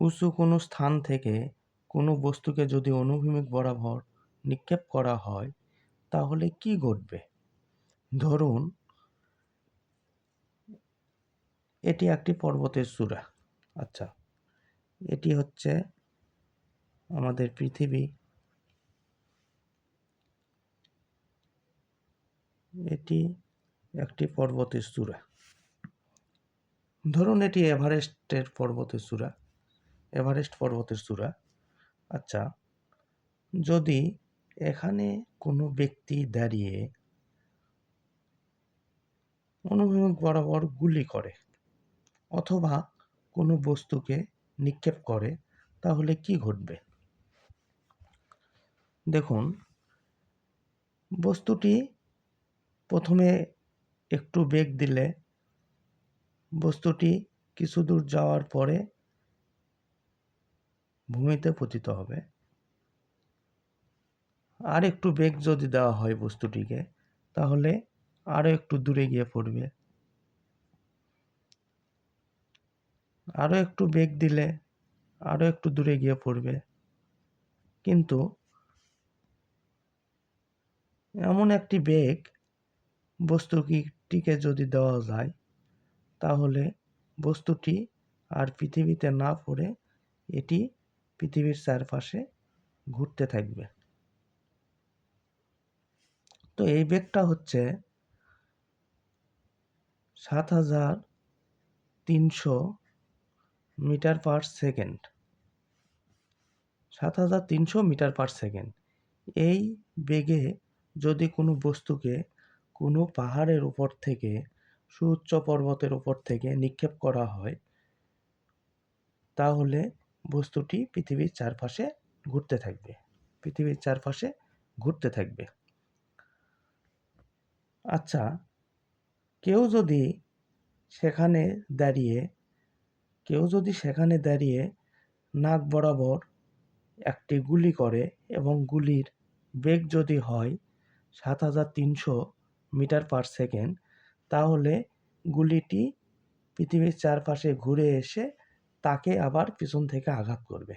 উঁচু কোনো স্থান থেকে কোনো বস্তুকে যদি অনুভূমিক বরাবর নিক্ষেপ করা হয়, তাহলে কি ঘটবে? ধরুন, এটি একটি পর্বতের চূড়া আচ্ছা এটি হচ্ছে আমাদের পৃথিবী। এটি একটি পর্বতের চূড়া ধরুন, এটি এভারেস্টের পর্বতের চূড়া এভারেস্ট পর্বতের চূড়া। আচ্ছা যদি এখানে কোনো ব্যক্তি দাঁড়িয়ে অনুভূমিক বরাবর গুলি করে অথবা কোনো বস্তুকে নিক্ষেপ করে, তাহলে কি ঘটবে? দেখুন, বস্তুটি প্রথমে একটু বেগ দিলে বস্তুটি কিছু দূর যাওয়ার পরে ভূমিতে পতিত হবে। আর একটু বেগ যদি দেওয়া হয় বস্তুটিকে, তাহলে আরও একটু দূরে গিয়ে পড়বে। আরও একটু বেগ দিলে আরও একটু দূরে গিয়ে পড়বে। কিন্তু এমন একটি বেগ বস্তুটিকে যদি দেওয়া যায়, তাহলে বস্তুটি আর পৃথিবীতে না পড়ে এটি পৃথিবীর চারপাশে ঘুরতে থাকবে। তো এই বেগটা হচ্ছে সাত হাজার তিনশো মিটার পার সেকেন্ড। সাত হাজার তিনশো মিটার পার সেকেন্ড। এই বেগে যদি কোনো বস্তুকে কোনো পাহাড়ের উপর থেকে, সুউচ্চ পর্বতের উপর থেকে নিক্ষেপ করা হয়, তাহলে বস্তুটি পৃথিবীর চারপাশে ঘুরতে থাকবে। পৃথিবীর চারপাশে ঘুরতে থাকবে। আচ্ছা কেউ যদি সেখানে দাঁড়িয়ে, কেউ যদি সেখানে দাঁড়িয়ে নাক বরাবর একটি গুলি করে এবং গুলির বেগ যদি হয় সাত হাজার তিনশো মিটার পার সেকেন্ড, তাহলে গুলিটি পৃথিবীর চারপাশে ঘুরে এসে তাকে আবার পিছন থেকে আঘাত করবে।